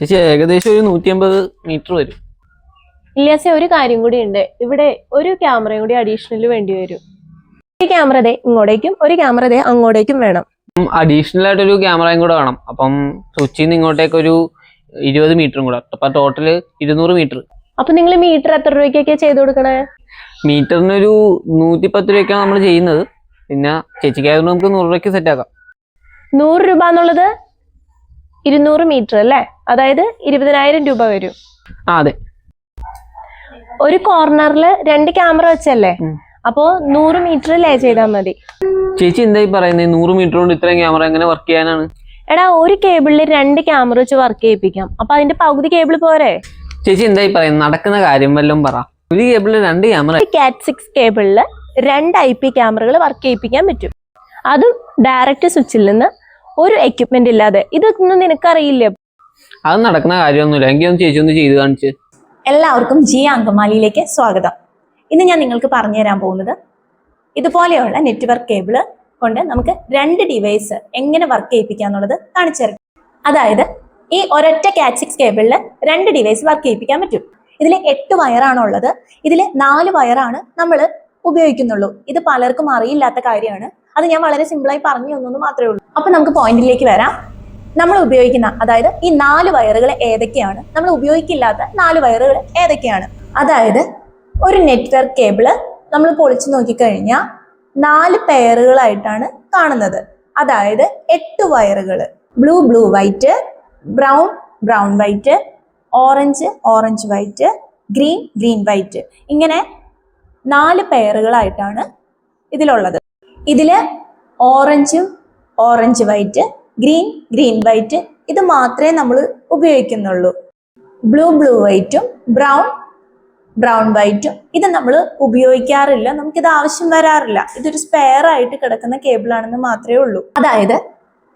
ചേച്ചി ഏകദേശം ഒരു നൂറ്റി അമ്പത് മീറ്റർ വരും. ഇല്യാസെ ഒരു കാര്യം കൂടി ഉണ്ട്. ഇവിടെ ഒരു ക്യാമറയും കൂടി അഡീഷണൽ വേണ്ടി വരും. ഒരു ക്യാമറ ഇങ്ങോട്ടേക്കും ഒരു ക്യാമറ അങ്ങോട്ടേക്കും വേണം. അഡീഷണൽ ആയിട്ട് ഒരു ക്യാമറയും കൂടെ വേണം. അപ്പം കൊച്ചിയിൽ നിന്ന് ഇങ്ങോട്ടേക്ക് ഒരു ഇരുപത് മീറ്ററും കൂടെ. അപ്പൊ ടോട്ടൽ ഇരുന്നൂറ് മീറ്റർ. അപ്പൊ നിങ്ങൾ മീറ്റർ എത്ര രൂപയ്ക്കൊക്കെ ചെയ്ത് കൊടുക്കണേ? മീറ്ററിന് ഒരു നൂറ്റി പത്ത് രൂപയ്ക്കാണ് നമ്മൾ ചെയ്യുന്നത്. പിന്നെ ചേച്ചിക്കായതുകൊണ്ട് നമുക്ക് നൂറ് രൂപയ്ക്ക് സെറ്റ് ആക്കാം. നൂറ് രൂപ എന്നുള്ളത് ഇരുന്നൂറ് മീറ്റർ അല്ലേ? അതായത് ഇരുപതിനായിരം രൂപ വരും. അതെ. ഒരു കോർണറിൽ രണ്ട് ക്യാമറ വെച്ചല്ലേ? അപ്പോ നൂറ് മീറ്റർ ലേ ചെയ്താൽ മതി. ചേച്ചി എന്തായി പറയുന്നത് നൂറ് മീറ്റർ കൊണ്ട് ഇത്രയും ക്യാമറ എങ്ങനെ വർക്ക് ചെയ്യാനാണ്? എടാ ഒരു കേബിളിൽ രണ്ട് ക്യാമറ വെച്ച് വർക്ക് ചെയ്യിപ്പിക്കാം. അപ്പൊ അതിന്റെ പകുതി കേബിൾ പോരെ? ചേച്ചി എന്തായി പറയുന്നത് നടക്കുന്ന കാര്യം വല്ലതും പറ. ഒരു കേബിളിൽ രണ്ട് ക്യാമറ. കാറ്റ് സിക്സ് കേബിളിൽ രണ്ട് ഐ പി ക്യാമറകൾ വർക്ക് ചെയ്യിപ്പിക്കാൻ പറ്റും. അതും ഡയറക്റ്റ് സ്വിച്ചിൽ നിന്ന് ഒരു എക്യുപ്മെന്റ് ഇല്ലാതെ. ഇതൊന്നും നിനക്കറിയില്ല? അത് നടക്കുന്ന കാര്യമൊന്നുമില്ല. എങ്കിൽ ഒന്ന് ചേച്ചി ഒന്ന് ചെയ്ത് കാണിച്ച്. എല്ലാവർക്കും ജി അങ്കമാലിയിലേക്ക് സ്വാഗതം. ഇന്ന് ഞാൻ നിങ്ങൾക്ക് പറഞ്ഞു തരാൻ പോകുന്നത് ഇതുപോലെയുള്ള നെറ്റ്വർക്ക് കേബിൾ കൊണ്ട് നമുക്ക് രണ്ട് ഡിവൈസ് എങ്ങനെ വർക്ക് ചെയ്യിപ്പിക്കുക എന്നുള്ളത് കാണിച്ചു അതായത് ഈ ഒരൊറ്റ കാറ്റ്സിക്സ് കേബിളിൽ രണ്ട് ഡിവൈസ് വർക്ക് ചെയ്യിപ്പിക്കാൻ പറ്റും. ഇതിൽ എട്ട് വയറാണുള്ളത് ഇതിൽ നാല് വയറാണ് നമ്മൾ ഉപയോഗിക്കുന്നുള്ളൂ. ഇത് പലർക്കും അറിയില്ലാത്ത കാര്യമാണ്. അത് ഞാൻ വളരെ സിമ്പിളായി പറഞ്ഞു തന്നു മാത്രമേ ഉള്ളൂ. അപ്പൊ നമുക്ക് പോയിന്റിലേക്ക് വരാം. നമ്മൾ ഉപയോഗിക്കുന്ന അതായത് ഈ നാല് വയറുകൾ ഏതൊക്കെയാണ്? നമ്മൾ ഉപയോഗിക്കില്ലാത്ത നാല് വയറുകൾ ഏതൊക്കെയാണ്? അതായത് ഒരു നെറ്റ്വർക്ക് കേബിൾ നമ്മൾ പൊളിച്ചു നോക്കിക്കഴിഞ്ഞാൽ നാല് പെയറുകളായിട്ടാണ് കാണുന്നത്. അതായത് എട്ട് വയറുകൾ blue blue white brown brown white orange orange white green green white. ഇങ്ങനെ നാല് പെയറുകളായിട്ടാണ് ഇതിലുള്ളത്. ഇതിൽ ഓറഞ്ചും orange white green green white ഇത് മാത്രമേ നമ്മൾ ഉപയോഗിക്കുന്നുള്ളൂ. ബ്ലൂ ബ്ലൂ വൈറ്റും ബ്രൗൺ ബ്രൗൺ വൈറ്റും ഇത് നമ്മൾ ഉപയോഗിക്കാറില്ല. നമുക്കിത് ആവശ്യം വരാറില്ല. ഇതൊരു സ്പെയർ ആയിട്ട് കിടക്കുന്ന കേബിൾ ആണെന്ന് മാത്രമേ ഉള്ളൂ. അതായത്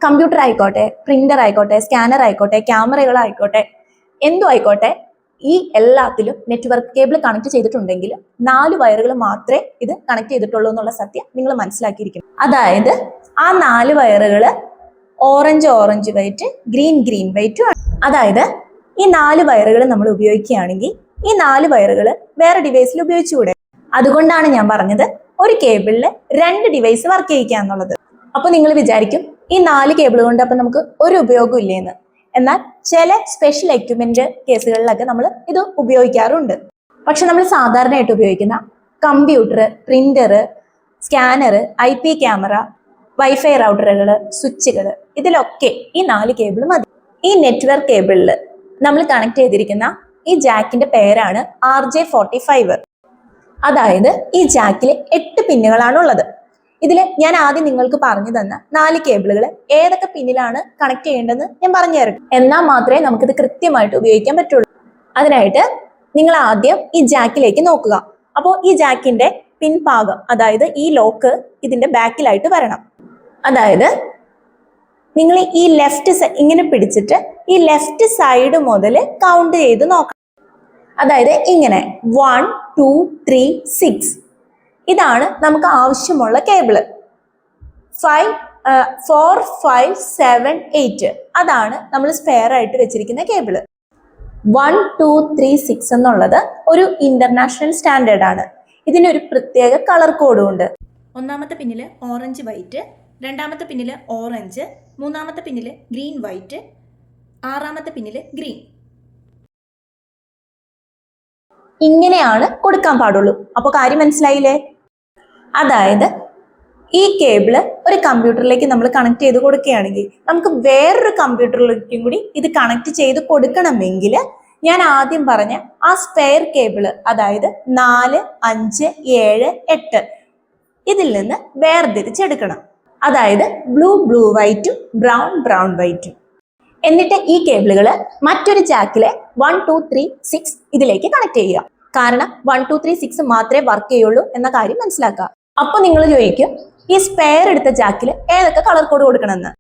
കമ്പ്യൂട്ടർ ആയിക്കോട്ടെ പ്രിന്റർ ആയിക്കോട്ടെ സ്കാനർ ആയിക്കോട്ടെ ക്യാമറകൾ ആയിക്കോട്ടെ എന്തും ആയിക്കോട്ടെ ഈ എല്ലാത്തിലും നെറ്റ്വർക്ക് കേബിൾ കണക്ട് ചെയ്തിട്ടുണ്ടെങ്കിൽ നാല് വയറുകൾ മാത്രമേ ഇത് കണക്ട് ചെയ്തിട്ടുള്ളൂ എന്നുള്ള സത്യം നിങ്ങൾ മനസ്സിലാക്കിയിരിക്കും അതായത് ആ നാല് വയറുകൾ orange orange white green green വൈറ്റും ആണ്. അതായത് ഈ നാല് വയറുകൾ നമ്മൾ ഉപയോഗിക്കുകയാണെങ്കിൽ ഈ നാല് വയറുകൾ വേറെ ഡിവൈസിൽ ഉപയോഗിച്ചുകൂടെ? അതുകൊണ്ടാണ് ഞാൻ പറഞ്ഞത് ഒരു കേബിളിൽ രണ്ട് ഡിവൈസ് വർക്ക് ചെയ്യിക്കുക എന്നുള്ളത്. അപ്പൊ നിങ്ങൾ വിചാരിക്കും ഈ നാല് കേബിൾ കൊണ്ട് അപ്പൊ നമുക്ക് ഒരു ഉപയോഗം ഇല്ലേന്ന്. എന്നാൽ ചില സ്പെഷ്യൽ എക്യുപ്മെന്റ് കേസുകളിലൊക്കെ നമ്മൾ ഇത് ഉപയോഗിക്കാറുണ്ട്. പക്ഷെ നമ്മൾ സാധാരണയായിട്ട് ഉപയോഗിക്കുന്ന computer printer scanner I P camera wifi റൗട്ടറുകൾ സ്വിച്ചുകൾ ഇതിലൊക്കെ ഈ നാല് കേബിൾ മതി. ഈ നെറ്റ്വർക്ക് കേബിളിൽ നമ്മൾ കണക്ട് ചെയ്തിരിക്കുന്ന ഈ ജാക്കിന്റെ പേരാണ് ആർ ജെ ഫോർട്ടി ഫൈവ് അതായത് ഈ ജാക്കിൽ എട്ട് പിന്നുകളാണ് ഉള്ളത്. ഇതിൽ ഞാൻ ആദ്യം നിങ്ങൾക്ക് പറഞ്ഞു തന്ന നാല് കേബിളുകൾ ഏതൊക്കെ പിന്നിലാണ് കണക്ട് ചെയ്യേണ്ടതെന്ന് ഞാൻ പറഞ്ഞു തരാം. എന്നാൽ മാത്രമേ നമുക്കിത് കൃത്യമായിട്ട് ഉപയോഗിക്കാൻ പറ്റുള്ളൂ. അതിനായിട്ട് നിങ്ങൾ ആദ്യം ഈ ജാക്കിലേക്ക് നോക്കുക. അപ്പോൾ ഈ ജാക്കിന്റെ പിൻഭാഗം അതായത് ഈ ലോക്ക് ഇതിന്റെ ബാക്കിലായിട്ട് വരണം. അതായത് നിങ്ങൾ ഈ ലെഫ്റ്റ് ഇങ്ങനെ പിടിച്ചിട്ട് ഈ ലെഫ്റ്റ് സൈഡ് മുതൽ കൗണ്ട് ചെയ്ത് നോക്കണം. അതായത് ഇങ്ങനെ വൺ ടു ത്രീ സിക്സ് ഇതാണ് നമുക്ക് ആവശ്യമുള്ള cable five four five seven eight അതാണ് നമ്മൾ സ്പെയർ ആയിട്ട് വെച്ചിരിക്കുന്ന cable one two three six എന്നുള്ളത് ഒരു ഇന്റർനാഷണൽ സ്റ്റാൻഡേർഡ് ആണ്. ഇതിനൊരു പ്രത്യേക കളർ കോഡും ഉണ്ട്. ഒന്നാമത്തെ പിന്നിൽ ഓറഞ്ച് വൈറ്റ് രണ്ടാമത്തെ പിന്നിൽ ഓറഞ്ച് മൂന്നാമത്തെ പിന്നിൽ ഗ്രീൻ വൈറ്റ്. ആറാമത്തെ പിന്നിൽ ഗ്രീൻ. ഇങ്ങനെയാണ് കൊടുക്കാൻ പാടുള്ളൂ. അപ്പോൾ കാര്യം മനസ്സിലായില്ലേ? അതായത് ഈ കേബിൾ ഒരു കമ്പ്യൂട്ടറിലേക്ക് നമ്മൾ കണക്ട് ചെയ്ത് കൊടുക്കുകയാണെങ്കിൽ നമുക്ക് വേറൊരു കമ്പ്യൂട്ടറിലേക്കും കൂടി ഇത് കണക്ട് ചെയ്ത് കൊടുക്കണമെങ്കിൽ ഞാൻ ആദ്യം പറഞ്ഞ ആ സ്പെയർ കേബിൾ അതായത് നാല് അഞ്ച് ഏഴ് എട്ട് ഇതിൽ നിന്ന് വേർതിരിച്ചെടുക്കണം. അതായത് ബ്ലൂ ബ്ലൂ വൈറ്റും ബ്രൗൺ ബ്രൗൺ വൈറ്റും എന്നിട്ട് ഈ കേബിളുകൾ മറ്റൊരു ജാക്കിലെ വൺ ടു ത്രീ സിക്സ് ഇതിലേക്ക് കണക്ട് ചെയ്യുക. കാരണം വൺ ടു ത്രീ സിക്സ് മാത്രമേ വർക്ക് ചെയ്യുള്ളൂ എന്ന കാര്യം മനസ്സിലാക്കുക. അപ്പൊ നിങ്ങൾ ചോദിക്കും ഈ സ്പെയർ എടുത്ത ജാക്കിൽ ഏതൊക്കെ കളർ കോഡ് കൊടുക്കണമെന്ന്?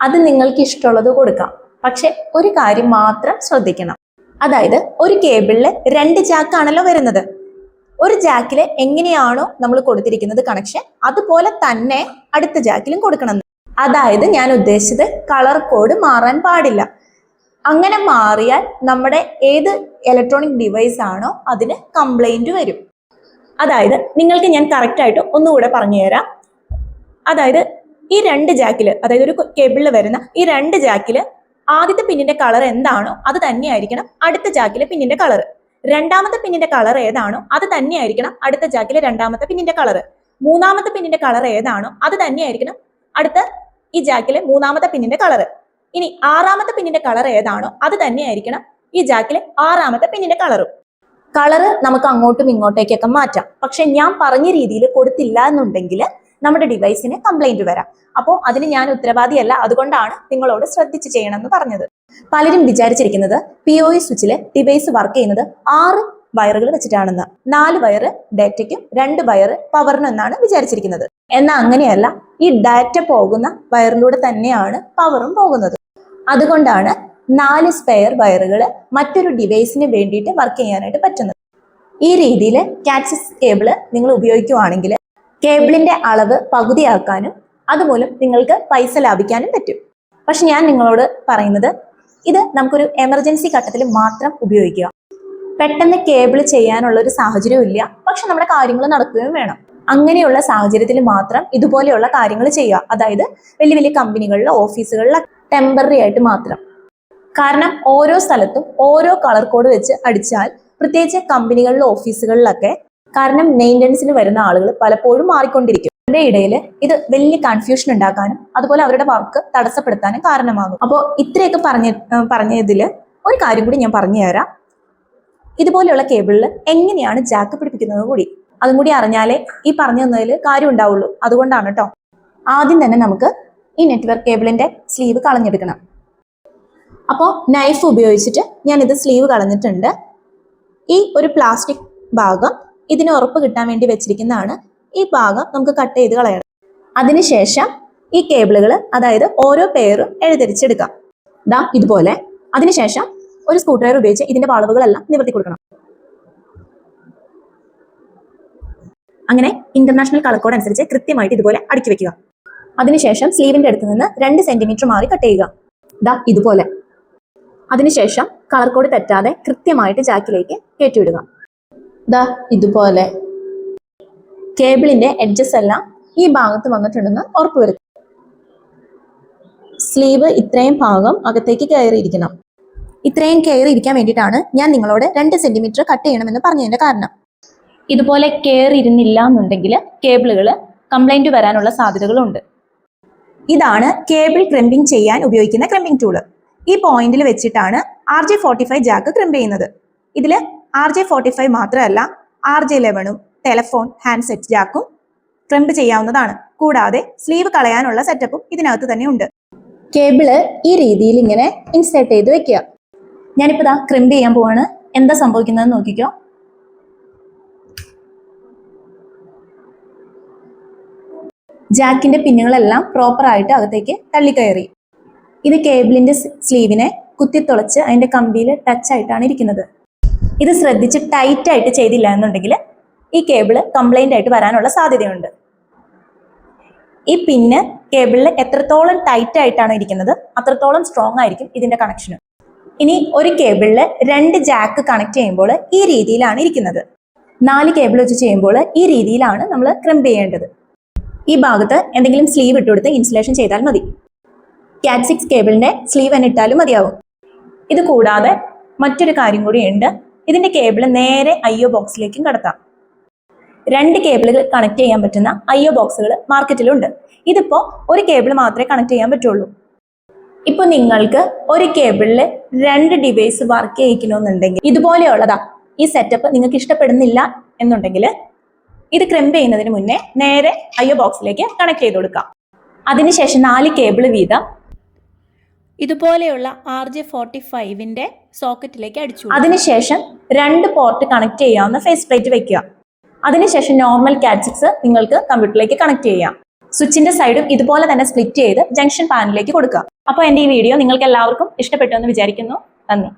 അത് നിങ്ങൾക്ക് ഇഷ്ടമുള്ളത് കൊടുക്കാം. പക്ഷെ ഒരു കാര്യം മാത്രം ശ്രദ്ധിക്കണം. അതായത് ഒരു കേബിളിൽ രണ്ട് ജാക്കാണല്ലോ വരുന്നത്. ഒരു ജാക്കിൽ എങ്ങനെയാണോ നമ്മൾ കൊടുത്തിരിക്കുന്നത് കണക്ഷൻ അതുപോലെ തന്നെ അടുത്ത ജാക്കിലും കൊടുക്കണം. അതായത് ഞാൻ ഉദ്ദേശിച്ചത് കളർ കോഡ് മാറാൻ പാടില്ല. അങ്ങനെ മാറിയാൽ നമ്മുടെ ഏത് ഇലക്ട്രോണിക് ഡിവൈസ് ആണോ അതിന് കംപ്ലൈന്റ് വരും. അതായത് നിങ്ങൾക്ക് ഞാൻ കറക്റ്റായിട്ട് ഒന്നുകൂടെ പറഞ്ഞു തരാം. അതായത് ഈ രണ്ട് ജാക്കിൽ അതായത് ഒരു കേബിളിൽ വരുന്ന ഈ രണ്ട് ജാക്കിൽ ആദ്യത്തെ പിന്നിന്റെ കളർ എന്താണോ അത് തന്നെയായിരിക്കണം അടുത്ത ജാക്കിലെ പിന്നിന്റെ കളർ രണ്ടാമത്തെ പിന്നിന്റെ കളർ ഏതാണോ അത് തന്നെയായിരിക്കണം അടുത്ത ജാക്കിലെ രണ്ടാമത്തെ പിന്നിന്റെ കളർ മൂന്നാമത്തെ പിന്നിന്റെ കളർ ഏതാണോ അത് തന്നെയായിരിക്കണം അടുത്ത ഈ ജാക്കിലെ മൂന്നാമത്തെ പിന്നിന്റെ കളർ ഇനി ആറാമത്തെ പിന്നിന്റെ കളർ ഏതാണോ അത് തന്നെയായിരിക്കണം ഈ ജാക്കിലെ ആറാമത്തെ പിന്നിന്റെ കളറും കളറ് നമുക്ക് അങ്ങോട്ടും ഇങ്ങോട്ടേക്കൊക്കെ മാറ്റാം. പക്ഷെ ഞാൻ പറഞ്ഞ രീതിയിൽ കൊടുത്തില്ല എന്നുണ്ടെങ്കിൽ നമ്മുടെ ഡിവൈസിന് കംപ്ലൈന്റ് വരാം. അപ്പോൾ അതിന് ഞാൻ ഉത്തരവാദിയല്ല. അതുകൊണ്ടാണ് നിങ്ങളോട് ശ്രദ്ധിച്ച് ചെയ്യണമെന്ന് പറഞ്ഞത്. പലരും വിചാരിച്ചിരിക്കുന്നത് പി ഒ സ്വിച്ചിൽ ഡിവൈസ് വർക്ക് ചെയ്യുന്നത് ആറ് വയറുകൾ വെച്ചിട്ടാണെന്ന്. നാല് വയറ് ഡാറ്റയ്ക്കും രണ്ട് വയറ് പവറിനും എന്നാണ് വിചാരിച്ചിരിക്കുന്നത്. എന്നാൽ അങ്ങനെയല്ല ഈ ഡാറ്റ പോകുന്ന വയറിലൂടെ തന്നെയാണ് പവറും പോകുന്നത്. അതുകൊണ്ടാണ് നാല് സ്പെയർ വയറുകൾ മറ്റൊരു ഡിവൈസിന് വേണ്ടിയിട്ട് വർക്ക് ചെയ്യാനായിട്ട് പറ്റുന്നത്. ഈ രീതിയിൽ കാറ്റ്സിസ് കേബിൾ നിങ്ങൾ ഉപയോഗിക്കുവാണെങ്കിൽ കേബിളിന്റെ അളവ് പകുതിയാക്കാനും അതുമൂലം നിങ്ങൾക്ക് പൈസ ലാഭിക്കാനും പറ്റും. പക്ഷെ ഞാൻ നിങ്ങളോട് പറയുന്നത് ഇത് നമുക്കൊരു എമർജൻസി ഘട്ടത്തിൽ മാത്രം ഉപയോഗിക്കുക. പെട്ടെന്ന് കേബിൾ ചെയ്യാനുള്ള ഒരു സാഹചര്യവും ഇല്ല. പക്ഷെ നമ്മുടെ കാര്യങ്ങൾ നടക്കുകയും വേണം. അങ്ങനെയുള്ള സാഹചര്യത്തിൽ മാത്രം ഇതുപോലെയുള്ള കാര്യങ്ങൾ ചെയ്യുക. അതായത് വലിയ വലിയ കമ്പനികളിലോ ഓഫീസുകളിലോ ടെമ്പററി ആയിട്ട് മാത്രം. കാരണം ഓരോ സ്ഥലത്തും ഓരോ കളർ കോഡ് വെച്ച് അടിച്ചാൽ പ്രത്യേകിച്ച് കമ്പനികളിലും ഓഫീസുകളിലൊക്കെ കാരണം മെയിന്റനൻസിന് വരുന്ന ആളുകൾ പലപ്പോഴും മാറിക്കൊണ്ടിരിക്കും. അവരുടെ ഇടയിൽ ഇത് വലിയ കൺഫ്യൂഷൻ ഉണ്ടാക്കാനും അതുപോലെ അവരുടെ വർക്ക് തടസ്സപ്പെടുത്താനും കാരണമാകും. അപ്പോൾ ഇത്രയൊക്കെ പറഞ്ഞ പറഞ്ഞതിൽ ഒരു കാര്യം കൂടി ഞാൻ പറഞ്ഞു തരാം. ഇതുപോലെയുള്ള കേബിളിൽ എങ്ങനെയാണ് ജാക്ക് പിടിപ്പിക്കുന്നത് കൂടി? അതും കൂടി അറിഞ്ഞാലേ ഈ പറഞ്ഞു തന്നതിൽ കാര്യം ഉണ്ടാവുള്ളൂ. അതുകൊണ്ടാണ് കേട്ടോ ആദ്യം തന്നെ നമുക്ക് ഈ നെറ്റ്വർക്ക് കേബിളിന്റെ സ്ലീവ് കളഞ്ഞെടുക്കണം. അപ്പോൾ നൈഫ് ഉപയോഗിച്ചിട്ട് ഞാനിത് സ്ലീവ് കളഞ്ഞിട്ടുണ്ട്. ഈ ഒരു പ്ലാസ്റ്റിക് ഭാഗം ഇതിന് ഉറപ്പ് കിട്ടാൻ വേണ്ടി വെച്ചിരിക്കുന്നതാണ് ഈ ഭാഗം നമുക്ക് കട്ട് ചെയ്ത് കളയണം. അതിനുശേഷം ഈ കേബിളുകൾ അതായത് ഓരോ പെയറും എഴുതിരിച്ചെടുക്കാം. ദാ ഇതുപോലെ. അതിനുശേഷം ഒരു ഡ്രൈവർ ഉപയോഗിച്ച് ഇതിന്റെ വളവുകളെല്ലാം നിവർത്തി കൊടുക്കണം. അങ്ങനെ ഇന്റർനാഷണൽ കളർ കോഡ് അനുസരിച്ച് കൃത്യമായിട്ട് ഇതുപോലെ അടുക്കി വെക്കുക. അതിനുശേഷം സ്ലീവിന്റെ അടുത്ത് നിന്ന് രണ്ട് സെന്റിമീറ്റർ മാറി കട്ട് ചെയ്യുക. ദാ ഇതുപോലെ. അതിനുശേഷം കളർ കോഡ് തെറ്റാതെ കൃത്യമായിട്ട് ജാക്കിലേക്ക് കയറ്റിവിടുക. ദാ ഇതുപോലെ. കേബിളിന്റെ എഡ്ജസ് എല്ലാം ഈ ഭാഗത്ത് വന്നിട്ടുണ്ടെന്ന് ഉറപ്പുവരുത്തും സ്ലീവ് ഇത്രയും ഭാഗം അകത്തേക്ക് കയറിയിരിക്കണം. ഇത്രയും കയറിയിരിക്കാൻ വേണ്ടിയിട്ടാണ് ഞാൻ നിങ്ങളോട് രണ്ട് സെന്റിമീറ്റർ കട്ട് ചെയ്യണമെന്ന് പറഞ്ഞതിന്റെ കാരണം. ഇതുപോലെ കയറിയിരുന്നില്ല എന്നുണ്ടെങ്കിൽ കേബിളുകൾ കംപ്ലൈന്റ് വരാനുള്ള സാധ്യതകളുണ്ട്. ഇതാണ് കേബിൾ ക്രിമ്പിംഗ് ചെയ്യാൻ ഉപയോഗിക്കുന്ന ക്രിമ്പിംഗ് ടൂൾ ഈ പോയിന്റിൽ വെച്ചിട്ടാണ് R J forty five jack crimp ചെയ്യുന്നത്. ഇതിൽ ആർ ജെ ഫോർട്ടി ഫൈവ് മാത്രമല്ല ആർ ജെ ലെവണും ടെലഫോൺ ഹാൻഡ്സെറ്റ് ജാക്കും ക്രിമ്പ് ചെയ്യാവുന്നതാണ്. കൂടാതെ സ്ലീവ് കളയാനുള്ള സെറ്റപ്പും ഇതിനകത്ത് തന്നെ ഉണ്ട്. കേബിൾ ഈ രീതിയിൽ ഇങ്ങനെ ഇൻസേർട്ട് ചെയ്ത് വെക്കുക. ഞാനിപ്പോൾ ഇതാ ക്രിമ്പ് ചെയ്യാൻ പോവാണ്. എന്താ സംഭവിക്കുന്നതെന്ന് നോക്കിക്കോ. ജാക്കിന്റെ പിന്നുകളെല്ലാം പ്രോപ്പർ ആയിട്ട് അകത്തേക്ക് തള്ളിക്കയറി. ഇത് കേബിളിന്റെ സ്ലീവിനെ കുത്തിത്തുളച്ച് അതിന്റെ കമ്പിയിൽ ടച്ച് ആയിട്ടാണ് ഇരിക്കുന്നത്. ഇത് ശ്രദ്ധിച്ച് ടൈറ്റ് ആയിട്ട് ചെയ്തില്ല എന്നുണ്ടെങ്കിൽ ഈ കേബിൾ കംപ്ലൈന്റ് ആയിട്ട് വരാനുള്ള സാധ്യതയുണ്ട്. ഈ പിന്ന് കേബിളിൽ എത്രത്തോളം ടൈറ്റ് ആയിട്ടാണ് ഇരിക്കുന്നത് അത്രത്തോളം സ്ട്രോങ് ആയിരിക്കും ഇതിന്റെ കണക്ഷനും ഇനി ഒരു കേബിളിൽ രണ്ട് ജാക്ക് കണക്ട് ചെയ്യുമ്പോൾ ഈ രീതിയിലാണ് ഇരിക്കുന്നത്. നാല് കേബിൾ വെച്ച് ചെയ്യുമ്പോൾ ഈ രീതിയിലാണ് നമ്മൾ ക്രിമ്പ് ചെയ്യേണ്ടത്. ഈ ഭാഗത്ത് എന്തെങ്കിലും സ്ലീവ് ഇട്ടുകൊടുത്ത് ഇൻസുലേഷൻ ചെയ്താൽ മതി. കാറ്റ് സിക്സ് കേബിളിന്റെ സ്ലീവ് തന്നെ ഇട്ടാലും മതിയാവും. ഇത് കൂടാതെ മറ്റൊരു കാര്യം കൂടിയുണ്ട് ഇതിന്റെ കേബിൾ നേരെ ഐ ഒ ബോക്സിലേക്കും കടത്താം. രണ്ട് കേബിളുകൾ കണക്ട് ചെയ്യാൻ പറ്റുന്ന ഐ ഒ ബോക്സുകൾ മാർക്കറ്റിലുണ്ട്. ഇതിപ്പോ ഒരു കേബിൾ മാത്രമേ കണക്ട് ചെയ്യാൻ പറ്റുള്ളൂ. ഇപ്പോൾ നിങ്ങൾക്ക് ഒരു കേബിളിൽ രണ്ട് ഡിവൈസ് വർക്ക് ചെയ്യിക്കണമെന്നുണ്ടെങ്കിൽ ഇതുപോലെയുള്ളതാ. ഈ സെറ്റപ്പ് നിങ്ങൾക്ക് ഇഷ്ടപ്പെടുന്നില്ല എന്നുണ്ടെങ്കിൽ ഇത് ക്രെമ്പ് ചെയ്യുന്നതിന് മുന്നേ നേരെ ഐ ഒ ബോക്സിലേക്ക് കണക്ട് ചെയ്ത് കൊടുക്കാം. അതിനുശേഷം നാല് കേബിൾ വീതം ഇതുപോലെയുള്ള ആർ ജെ ഫോർട്ടി ഫൈവിന്റെ സോക്കറ്റിലേക്ക് അടിച്ചു. അതിനുശേഷം രണ്ട് പോർട്ട് കണക്ട് ചെയ്യാവുന്ന ഫേസ് പ്ലേറ്റ് വെക്കുക. അതിനുശേഷം നോർമൽ കാറ്റ്സിക്സ് നിങ്ങൾക്ക് കമ്പ്യൂട്ടറിലേക്ക് കണക്ട് ചെയ്യാം. സ്വിച്ചിന്റെ സൈഡും ഇതുപോലെ തന്നെ സ്പ്ലിറ്റ് ചെയ്ത് ജംഗ്ഷൻ പാനിലേക്ക് കൊടുക്കുക. അപ്പോൾ എന്റെ ഈ വീഡിയോ നിങ്ങൾക്ക് എല്ലാവർക്കും ഇഷ്ടപ്പെട്ടു എന്ന് വിചാരിക്കുന്നു. നന്ദി.